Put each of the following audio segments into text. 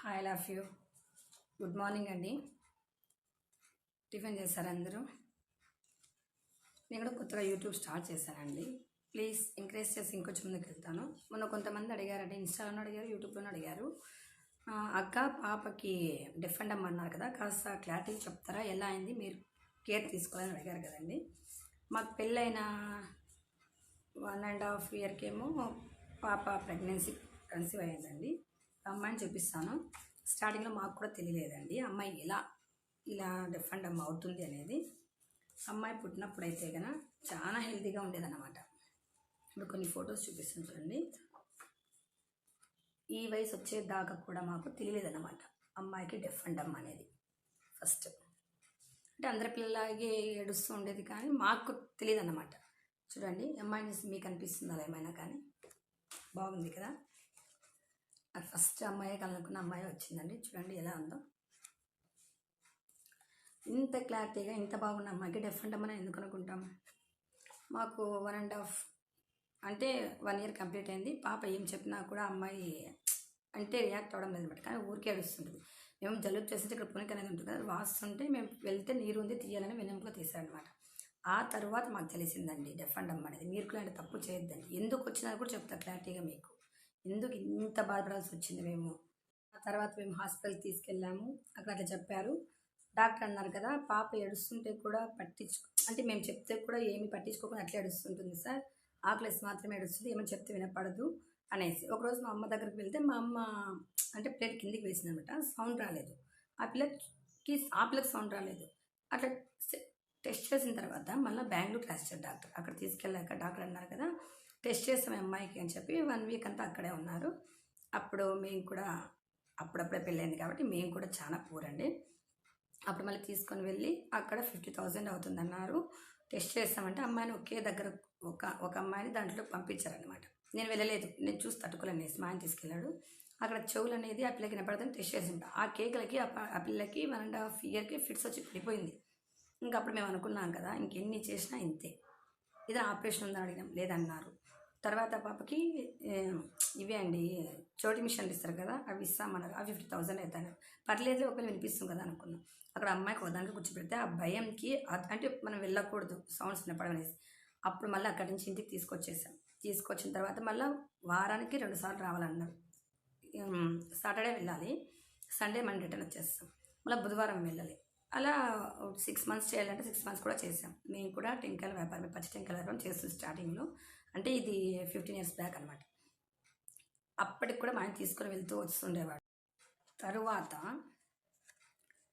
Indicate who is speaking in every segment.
Speaker 1: Hi love you good morning అండి tiffin చేశారు అందరూ. నేను కూడా కొత్తగా యూట్యూబ్ స్టార్ట్ చేశానండి. ప్లీజ్ ఎంకరేజ్ చేసి ఇంకొంచెం ముందుకు వెళ్తాను. మొన్న కొంతమంది అడిగారంటే ఇన్స్టాలోనూ అడిగారు యూట్యూబ్లోనూ అడిగారు. అక్క పాపకి డిఫెండ్ అమ్మన్నారు కదా. కాస్త క్లారిటీ చెప్తారా? ఎలా అయింది? మీరు కేర్ తీసుకోవాలని అడిగారు కదండి. మాకు పెళ్ళైన వన్ అండ్ హాఫ్ ఇయర్కేమో పాప ప్రెగ్నెన్సీ కన్సీవ్ అయ్యిందండి. అమ్మాయిని చూపిస్తాను స్టార్టింగ్లో మాకు కూడా తెలియలేదండి. అమ్మాయి ఇలా ఇలా డిఫరెంట్ అమ్మ అవుతుంది అనేది. అమ్మాయి పుట్టినప్పుడు అయితే కనుక చాలా హెల్తీగా ఉండేదన్నమాట. ఇప్పుడు కొన్ని ఫొటోస్ చూపిస్తాను చూడండి. ఈ వయసు వచ్చేదాకా కూడా మాకు తెలియలేదన్నమాట. అమ్మాయికి డిఫరెంట్ అమ్మ అనేది ఫస్ట్ అంటే అందరి పిల్లలాగే ఏడుస్తూ ఉండేది కానీ మాకు తెలియదు అన్నమాట చూడండి అమ్మాయిని మీకు మీకు అలా ఏమైనా కానీ? బాగుంది కదా? ఫస్ట్ అమ్మాయి కనుక్కున్న అమ్మాయి వచ్చిందండి. చూడండి ఎలా ఉందో. ఇంత క్లారిటీగా ఇంత బాగున్న అమ్మాయికి డిఫరెంట్ మనం ఎందుకు అనుకుంటాం మాకు వన్ అండ్ హాఫ్ అంటే వన్ ఇయర్ కంప్లీట్ అయింది. పాప ఏం చెప్పినా కూడా అమ్మాయి అంటే రియాక్ట్ అవ్వడం లేదు అనమాట కానీ ఊరికే అడుస్తుంటుంది మేము జలుబు చేస్తుంటే ఇక్కడ పునికి అనేది ఉంటుంది కదా వాస్తుంటే మేము వెళ్తే నీరు ఉంది తీయాలని వెనక తీసారనమాట ఆ తర్వాత మాకు తెలిసిందండి డిఫరెంట్ అమ్మ అనేది. మీరు కూడా అంటే తప్పు చేయొద్దండి. ఎందుకు వచ్చినా కూడా చెప్తా క్లారిటీగా మీకు. ఎందుకు ఇంత బాధపడాల్సి వచ్చింది మేము? ఆ తర్వాత మేము హాస్పిటల్కి తీసుకెళ్ళాము. అక్కడ అట్లా చెప్పారు. డాక్టర్ అన్నారు కదా పాప ఏడుస్తుంటే కూడా పట్టించు అంటే మేము చెప్తే కూడా ఏమి పట్టించుకోకుండా అట్లా ఏడుస్తుంటుంది సార్. ఆకలేసి మాత్రమే ఏడుస్తుంది ఏమని చెప్తే వినపడదు అనేసి. ఒకరోజు మా అమ్మ దగ్గరికి వెళ్తే మా అమ్మ అంటే ప్లేట్ కిందికి వేసిందనమాట సౌండ్ రాలేదు. ఆ పిల్లకి ఆ పిల్లకి సౌండ్ రాలేదు. అట్లా టెస్ట్ చేసిన తర్వాత మళ్ళీ బెంగళూరు రాశారు డాక్టర్. అక్కడ తీసుకెళ్ళాక డాక్టర్ అన్నారు కదా టెస్ట్ చేసాం అమ్మాయికి అని చెప్పి వన్ వీక్ అంతా అక్కడే ఉన్నారు. అప్పుడు మేము కూడా అప్పుడప్పుడే పెళ్ళైంది కాబట్టి మేము కూడా చాలా పూర్ అండి. అప్పుడు మళ్ళీ తీసుకొని వెళ్ళి అక్కడ ఫిఫ్టీ థౌజండ్ అవుతుందన్నారు. టెస్ట్ చేస్తామంటే అమ్మాయిని ఒకే దగ్గర ఒక ఒక అమ్మాయిని దాంట్లో పంపించారనమాట నేను వెళ్ళలేదు. నేను చూసి తట్టుకోలేనేసి మా ఆయన తీసుకెళ్ళాడు. అక్కడ చెవులు అనేది ఆ పిల్లకి వినపడదని టెస్ట్ చేసింట ఆ కేకులకి ఆ ఆ పిల్లకి వన్ అండ్ హాఫ్ ఇయర్కి ఫిట్స్ వచ్చి పడిపోయింది. ఇంకా అప్పుడు మేము అనుకున్నాం కదా ఇంకెన్ని చేసినా ఇంతే. ఇది ఆపరేషన్ ఉందని అడిగినాం. లేదన్నారు. తర్వాత పాపకి ఇవే అండి. చోటి మిషన్లు ఇస్తారు కదా అవి ఇస్తామన్నారు. అవి ఫిఫ్టీ థౌసండ్ అవుతాను పర్లేదు ఒకవేళ వినిపిస్తుంది కదా అనుకున్నాం. అక్కడ అమ్మాయికి ఒక కూర్చోబెడితే ఆ భయంకి అంటే మనం వెళ్ళకూడదు. సౌండ్స్ వినపడమనేసి అప్పుడు మళ్ళీ అక్కడి నుంచి ఇంటికి తీసుకొచ్చేసాం. తీసుకొచ్చిన తర్వాత మళ్ళీ వారానికి రెండు సార్లు రావాలన్నారు. సాటర్డే వెళ్ళాలి. సండే మనం రిటర్న్ వచ్చేస్తాం. మళ్ళీ బుధవారం వెళ్ళాలి. అలా సిక్స్ మంత్స్ చేయాలంటే సిక్స్ మంత్స్ కూడా చేసాం. మేము కూడా టెంకాయల వ్యాపారం పచ్చి టెంకాయల వ్యాపారం చేస్తాం స్టార్టింగ్లో. అంటే ఇది ఫిఫ్టీన్ ఇయర్స్ బ్యాక్ అనమాట అప్పటికి కూడా మనం తీసుకుని తీసుకొని వెళ్తూ వస్తుండేవాడు. తరువాత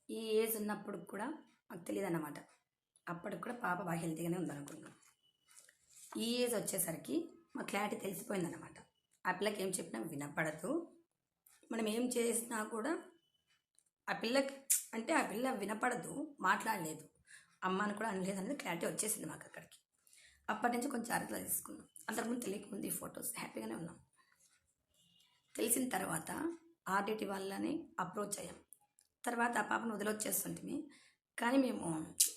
Speaker 1: ఈ ఏజ్ ఉన్నప్పుడు కూడా మాకు తెలియదు అన్నమాట అప్పటికి కూడా పాప బాగా హెల్తీగానే ఉందనుకుంటున్నాం ఈ ఏజ్ వచ్చేసరికి మా క్లారిటీ తెలిసిపోయిందన్నమాట. ఆ పిల్లకి ఏం చెప్పినా వినపడదు. మనం ఏం చేసినా కూడా ఆ పిల్లకి అంటే ఆ పిల్ల వినపడదు మాట్లాడలేదు. అమ్మని కూడా అనలేదు అనేది క్లారిటీ వచ్చేసింది మాకు అక్కడికి. అప్పటి నుంచి కొంచెం జాగ్రత్తలు తీసుకున్నాం. అంతకుముందు తెలియకముందు ఈ ఫొటోస్. హ్యాపీగానే ఉన్నాం. తెలిసిన తర్వాత ఆర్డిటి వాళ్ళని అప్రోచ్ అయ్యాం. తర్వాత ఆ పాపను వదిలొచ్చేస్తుంటిమి. కానీ మేము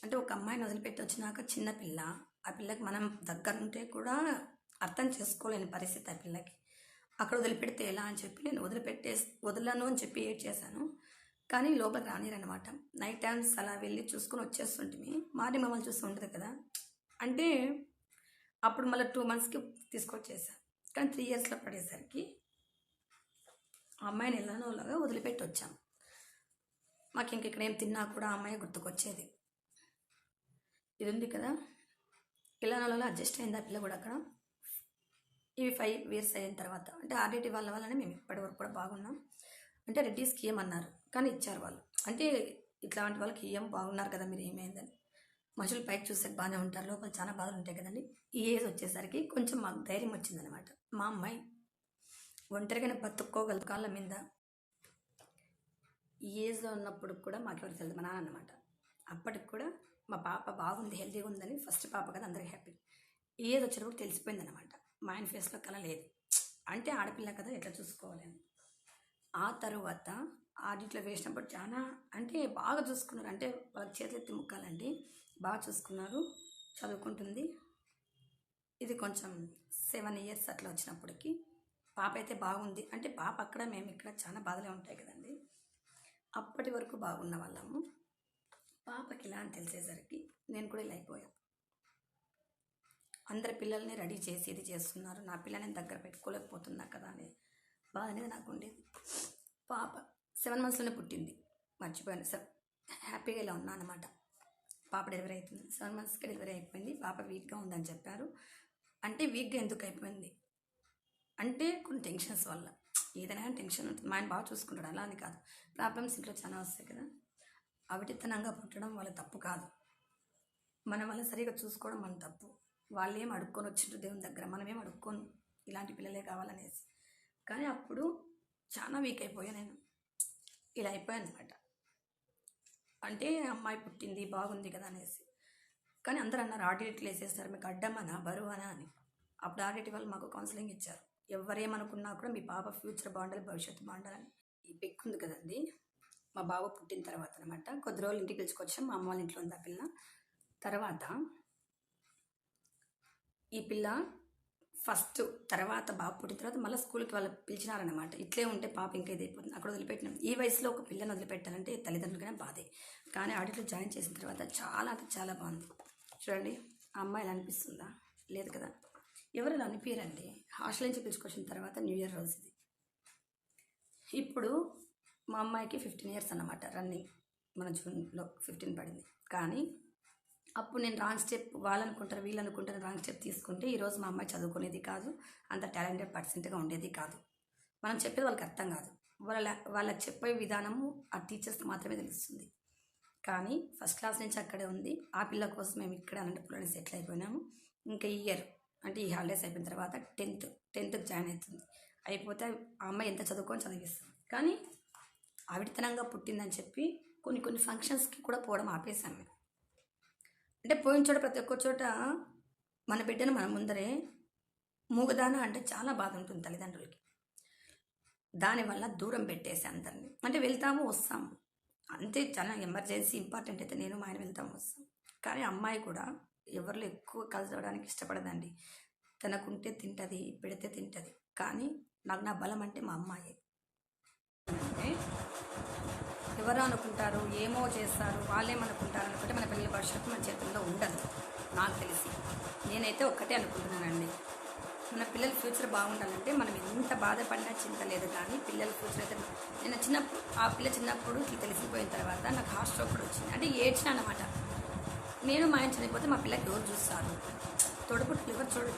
Speaker 1: అంటే ఒక అమ్మాయిని వదిలిపెట్టి వచ్చినాక చిన్న పిల్ల ఆ పిల్లకి మనం దగ్గర ఉంటే కూడా అర్థం చేసుకోలేని పరిస్థితి ఆ పిల్లకి. అక్కడ వదిలిపెడితే ఎలా అని చెప్పి నేను వదిలిపెట్టే వదలను అని చెప్పి ఏడ్ చేశాను. కానీ లోపలికి రానిరనమాట నైట్ టైమ్స్ అలా వెళ్ళి చూసుకొని వచ్చేస్తుంటిమి. మార్నింగ్ మమ్మల్ని చూస్తూ ఉంటుంది కదా. అంటే అప్పుడు మళ్ళీ టూ మంత్స్కి తీసుకొచ్చేసాను కానీ త్రీ ఇయర్స్లో పడేసరికి అమ్మాయిని ఎలానోలాగా వదిలిపెట్టి వచ్చాం మాకు ఇంక ఇక్కడ ఏం తిన్నా కూడా ఆ అమ్మాయి గుర్తుకొచ్చేది. ఇది ఉంది కదా ఇలానోలా అడ్జస్ట్ అయింది ఆ పిల్ల కూడా అక్కడ. ఇవి ఫైవ్ ఇయర్స్ అయిన తర్వాత అంటే ఆర్డిటి వాళ్ళ వల్లనే మేము ఇప్పటి వరకు కూడా బాగున్నాం. అంటే రెడ్డిస్కి అన్నారు కానీ ఇచ్చారు వాళ్ళు. అంటే ఇట్లాంటి వాళ్ళకి ఏం బాగున్నారు కదా మీరు ఏమైందని. మనుషులు పైకి చూసే బాగానే ఉంటారు. లోపల చాలా బాధలు ఉంటాయి కదండి. ఈ ఏజ్ వచ్చేసరికి కొంచెం మాకు ధైర్యం వచ్చిందనమాట మా అమ్మాయి ఒంటరిగానే బతుక్కోగలదు కాళ్ళ మీద ఈ ఏజ్లో ఉన్నప్పుడు కూడా మాకు ఎవరు తెలియదు మా నాన్న అనమాట అప్పటికి కూడా మా పాప బాగుంది హెల్తీగా ఉందని ఫస్ట్ పాప కదా అందరికి హ్యాపీ. ఈ ఏజ్ వచ్చినప్పుడు తెలిసిపోయింది అనమాట మా ఆయన ఫేస్లో కల లేదు. అంటే ఆడపిల్ల కదా ఎట్లా చూసుకోవాలి ఆ తర్వాత ఆడిట్లో వేసినప్పుడు చాలా అంటే బాగా చూసుకున్నారు. అంటే వాళ్ళ చేతులెత్తి ముక్కాలండి. బాగా చూసుకున్నారు. చదువుకుంటుంది. ఇది కొంచెం సెవెన్ ఇయర్స్ అట్లా వచ్చినప్పటికి పాప అయితే బాగుంది. అంటే పాప అక్కడ మేము ఇక్కడ చాలా బాధలే ఉంటాయి కదండి. అప్పటి వరకు బాగున్న వాళ్ళము. పాపకి ఇలా అని తెలిసేసరికి నేను కూడా ఇలా అయిపోయాను అందరి పిల్లల్ని రెడీ చేసి ఇది చేస్తున్నారు. నా పిల్లని దగ్గర పెట్టుకోలేకపోతున్నా కదా అనే బాధ అనేది నాకు ఉండేది. పాప సెవెన్ మంత్స్లోనే పుట్టింది. మర్చిపోయాను. సార్ హ్యాపీగా ఇలా ఉన్నా అనమాట పాప డెలివరీ అవుతుంది సెవెన్ మంత్స్కి డెలివరీ అయిపోయింది? పాప వీక్గా ఉందని చెప్పారు. అంటే వీక్గా ఎందుకు అయిపోయింది? అంటే కొన్ని టెన్షన్స్ వల్ల. ఏదైనా టెన్షన్ ఉంటుంది. మా ఆయన బాగా చూసుకుంటాడు. అలా అని కాదు. ప్రాబ్లమ్స్ ఇంట్లో చాలా వస్తాయి కదా. అవిటితనంగా పుట్టడం వాళ్ళ తప్పు కాదు. మనం వల్ల సరిగా చూసుకోవడం మన తప్పు. వాళ్ళు ఏం అడుక్కొని వచ్చిండ్రు దేవుని దగ్గర? మనం ఏం అడుక్కోను? ఇలాంటి పిల్లలే కావాలనేసి. కానీ అప్పుడు చాలా వీక్ అయిపోయా నేను. ఇలా అయిపోయాను అనమాట అంటే అమ్మాయి పుట్టింది బాగుంది కదా అనేసి. కానీ అందరూ అన్నారు ఆడిట్లు వేసేస్తారు మీకు అడ్డమనా బరువనా అని. అప్పుడు ఆడిట్ వాళ్ళు మాకు కౌన్సిలింగ్ ఇచ్చారు. ఎవరేమనుకున్నా కూడా మీ పాప ఫ్యూచర్ బాగుండాలి భవిష్యత్తు బాగుండాలని ఈ పిక్ ఉంది కదండి. మా బావ పుట్టిన తర్వాత అనమాట కొద్ది రోజులు ఇంటికి పిలుచుకొచ్చాం మా అమ్మ వాళ్ళ ఇంట్లో ఉంది ఆ పిల్ల. తర్వాత ఈ పిల్ల ఫస్ట్ తర్వాత బాబు పుట్టిన తర్వాత మళ్ళీ స్కూల్కి వాళ్ళు పిలిచినారనమాట ఇట్లే ఉంటే పాప ఇంకా ఇదైపోతుంది అయిపోతుంది. అక్కడ వదిలిపెట్టినాం. ఈ వయసులో ఒక పిల్లని వదిలిపెట్టాలంటే తల్లిదండ్రులకైనా బాధే. కానీ ఆడిట్లో జాయిన్ చేసిన తర్వాత చాలా అంటే చాలా బాగుంది. చూడండి ఆ అమ్మాయి ఇలా అనిపిస్తుందా? లేదు కదా. ఎవరు అనిపించరండి హాస్టల్ నుంచి పిలుచుకొచ్చిన తర్వాత న్యూ ఇయర్ రోజు ఇది. ఇప్పుడు మా అమ్మాయికి ఫిఫ్టీన్ ఇయర్స్ అన్నమాట రన్నింగ్. మన జూన్లో ఫిఫ్టీన్ పడింది. కానీ అప్పుడు నేను రాంగ్ స్టెప్ వాళ్ళు అనుకుంటారు వీళ్ళు అనుకుంటారు రాంగ్ స్టెప్ తీసుకుంటే ఈరోజు మా అమ్మాయి చదువుకునేది కాదు. అంత టాలెంటెడ్ పర్సెంట్గా ఉండేది కాదు. మనం చెప్పేది వాళ్ళకి అర్థం కాదు. వాళ్ళ వాళ్ళకి చెప్పే విధానము ఆ టీచర్స్కి మాత్రమే తెలుస్తుంది. కానీ ఫస్ట్ క్లాస్ నుంచి అక్కడే ఉంది. ఆ పిల్ల కోసం మేము ఇక్కడ అనంతపురంలో సెటిల్ అయిపోయినాము. ఇంకా ఈ ఇయర్ అంటే ఈ హాలిడేస్ అయిపోయిన తర్వాత టెన్త్ టెన్త్కి జాయిన్ అవుతుంది. అయిపోతే ఆ అమ్మాయి ఎంత చదువుకొని చదివిస్తుంది. కానీ ఆవిడతనంగా పుట్టిందని చెప్పి కొన్ని కొన్ని ఫంక్షన్స్కి కూడా పోవడం ఆపేసాం మేము అంటే పోయిన చోట ప్రతి ఒక్క చోట మన బిడ్డను మన ముందరే మూగదాన అంటే చాలా బాధ ఉంటుంది తల్లిదండ్రులకి. దానివల్ల దూరం పెట్టేసి అందరినీ. అంటే వెళ్తాము వస్తాము అంతే చాలా ఎమర్జెన్సీ ఇంపార్టెంట్ అయితే నేను మా ఆయన వెళ్తాము వస్తాం. కానీ అమ్మాయి కూడా ఎవరిలో ఎక్కువ కలవడానికి ఇష్టపడదండి. తనకుంటే తింటుంది పెడితే తింటుంది. కానీ నాకు నా బలం అంటే మా అమ్మాయి. అంటే ఎవరు అనుకుంటారు? ఏమో చేస్తారు? వాళ్ళేమనుకుంటారు అనుకుంటే మన పిల్లల భవిష్యత్తు మన చేతుల్లో ఉండదు. నాకు తెలిసి. నేనైతే ఒక్కటే అనుకుంటున్నానండి. మన పిల్లల ఫ్యూచర్ బాగుండాలంటే మనం ఎంత బాధపడినా చింత లేదు కానీ పిల్లల ఫ్యూచర్ అయితే నేను చిన్నప్పుడు ఆ పిల్ల చిన్నప్పుడు ఇట్లా తెలిసిపోయిన తర్వాత నాకు హార్ట్ స్ట్రోక్ కూడా వచ్చింది. అంటే ఏడ్చిన అనమాట నేను మా ఆయన చనిపోతే మా పిల్లకి ఎవరు చూస్తారు. తోడుపుట్లు ఎవరు చూడరు.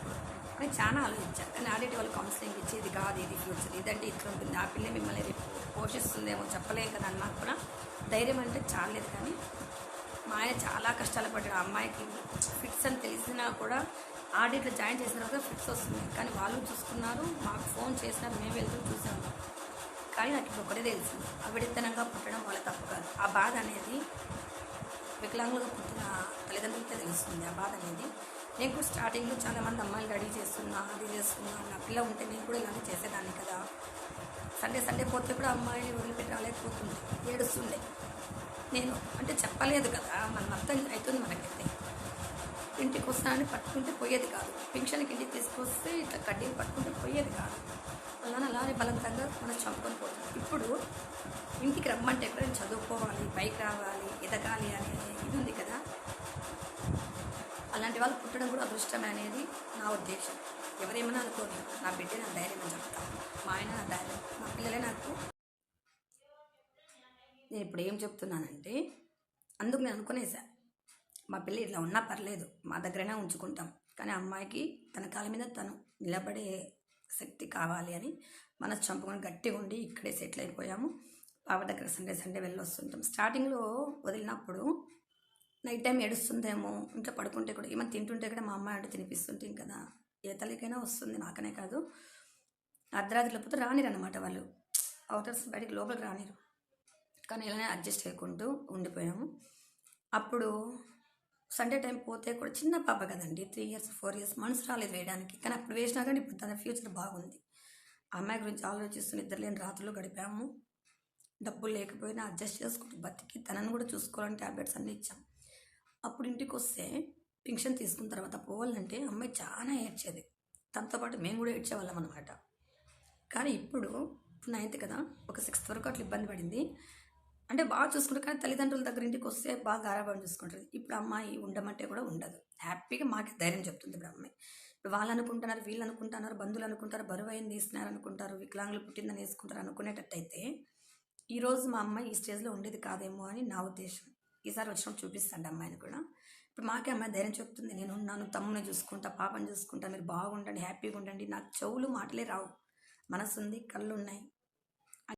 Speaker 1: అని చాలా ఆలోచించాను కానీ ఆడిటి వాళ్ళు కౌన్సిలింగ్ ఇచ్చి ఇది కాదు ఇది ఫ్యూచర్ ఇదంటే ఇట్లా ఉంటుంది. ఆ పిల్ల మిమ్మల్ని రేపు పోషిస్తుందేమో చెప్పలేం కదా అన్నా కూడా ధైర్యం అంటే చాలేదు కానీ మా ఆయన చాలా కష్టాలు పడ్డాడు. ఆ అమ్మాయికి ఫిట్స్ అని తెలిసినా కూడా ఆడిట్లో జాయిన్ చేసిన తర్వాత ఫిట్స్ వస్తుంది. కానీ వాళ్ళు చూసుకున్నారు మాకు ఫోన్ చేసినారు మేము వెళ్తూ చూసాము కానీ నాకు ఇప్పుడు ఒకటే తెలుసు. అవిడితనంగా పుట్టడం వాళ్ళ తప్పు కాదు. ఆ బాధ అనేది వికలాంగులుగా పుట్టిన తల్లిదండ్రులకే తెలుస్తుంది. ఆ బాధ అనేది నేను కూడా స్టార్టింగ్లో చాలామంది అమ్మాయిలు రెడీ చేస్తున్నా అది చేస్తున్నా నా పిల్ల ఉంటే నేను కూడా ఇలాంటి చేసేదాన్ని కదా. సండే సండే పోతే కూడా అమ్మాయిని వదిలిపెట్టి రాలేకపోతుంది ఏడుస్తుండే నేను అంటే చెప్పలేదు కదా మనం అర్థం అవుతుంది మనకైతే. ఇంటికి వస్తానని పట్టుకుంటే పోయేది కాదు. పెన్షన్కి ఇంటికి తీసుకొస్తే ఇట్లా కడ్డీలు పట్టుకుంటే పోయేది కాదు. అలానే అలానే బలవంతంగా మనం చంపుకొని పోతుంది ఇప్పుడు ఇంటికి రమ్మంటే ఎక్కడైనా చదువుకోవాలి పైకి రావాలి ఎదగాలి అని ఇది ఉంది కదా. అలాంటి వాళ్ళు పుట్టడం కూడా అదృష్టమే అనేది నా ఉద్దేశం. ఎవరేమైనా అనుకోరు. నా బిడ్డ నా ధైర్యం అని చెప్తాను మా ఆయన నా ధైర్యం. మా పిల్లలే నాకు నేను ఇప్పుడు ఏం చెప్తున్నానంటే అందుకు నేను అనుకునేసా. మా పిల్ల ఇట్లా ఉన్నా పర్లేదు. మా దగ్గరైనా ఉంచుకుంటాం. కానీ అమ్మాయికి తన కాళ్ళ మీద తను నిలబడే శక్తి కావాలి అని మనసు చంపుకొని గట్టిగా ఉండి ఇక్కడే సెటిల్ అయిపోయాము. పాప దగ్గర సండే సండే వెళ్ళి వస్తుంటాం స్టార్టింగ్లో వదిలినప్పుడు నైట్ టైం ఏడుస్తుందేమో ఇంట్లో పడుకుంటే కూడా ఏమైనా తింటుంటే కూడా మా అమ్మాయి అంటే తినిపిస్తుంటాం కదా. ఏ తల్లికైనా వస్తుంది నాకనే కాదు. అర్ధరాత్రి లేకపోతే రానిరు అనమాట వాళ్ళు. అవుటర్స్ బయటికి లోపలికి రానిరు. కానీ ఇలానే అడ్జస్ట్ చేయకుంటూ ఉండిపోయాము. అప్పుడు సండే టైం పోతే కూడా చిన్న పాప కదండి త్రీ ఇయర్స్ ఫోర్ ఇయర్స్ మనసు రాలేదు వేయడానికి. కానీ అప్పుడు వేసినా కానీ ఇప్పుడు తన ఫ్యూచర్ బాగుంది. ఆ అమ్మాయి గురించి ఆలోచిస్తున్న ఇద్దరు లేని రాత్రులు గడిపాము. డబ్బులు లేకపోయినా అడ్జస్ట్ చేసుకుంటూ బతికి తనను కూడా చూసుకోవాలని ట్యాబ్లెట్స్ అన్నీ ఇచ్చాం అప్పుడు ఇంటికి వస్తే పింక్షన్ తీసుకున్న తర్వాత పోవాలంటే అమ్మాయి చాలా ఏడ్చేది. తనతో పాటు మేము కూడా ఏడ్చేవాళ్ళం అనమాట కానీ ఇప్పుడు నైన్త్ కదా ఒక సిక్స్త్ వరకు అట్లా ఇబ్బంది పడింది. అంటే బాగా చూసుకుంటారు కానీ తల్లిదండ్రుల దగ్గర ఇంటికి వస్తే బాగా గారాబం చూసుకుంటుంది. ఇప్పుడు అమ్మాయి ఉండమంటే కూడా ఉండదు. హ్యాపీగా మాకే ధైర్యం చెప్తుంది ఇప్పుడు అమ్మాయి. ఇప్పుడు వాళ్ళు అనుకుంటున్నారు వీళ్ళు అనుకుంటున్నారు బంధువులు అనుకుంటారు బరువు అయింది వేస్తున్నారు అనుకుంటారు వికలాంగులు పుట్టిందని వేసుకుంటారు అనుకునేటట్టయితే ఈరోజు మా అమ్మాయి ఈ స్టేజ్లో ఉండేది కాదేమో అని నా ఉద్దేశం. ఈసారి వచ్చినప్పుడు చూపిస్తాండి అమ్మాయిని కూడా. ఇప్పుడు మాకే అమ్మాయి ధైర్యం చెప్తుంది. నేను ఉన్నాను తమ్ముని చూసుకుంటా పాపని చూసుకుంటా మీరు బాగుండండి హ్యాపీగా ఉండండి. నాకు చెవులు మాటలే రావు. మనసు ఉంది కళ్ళు ఉన్నాయి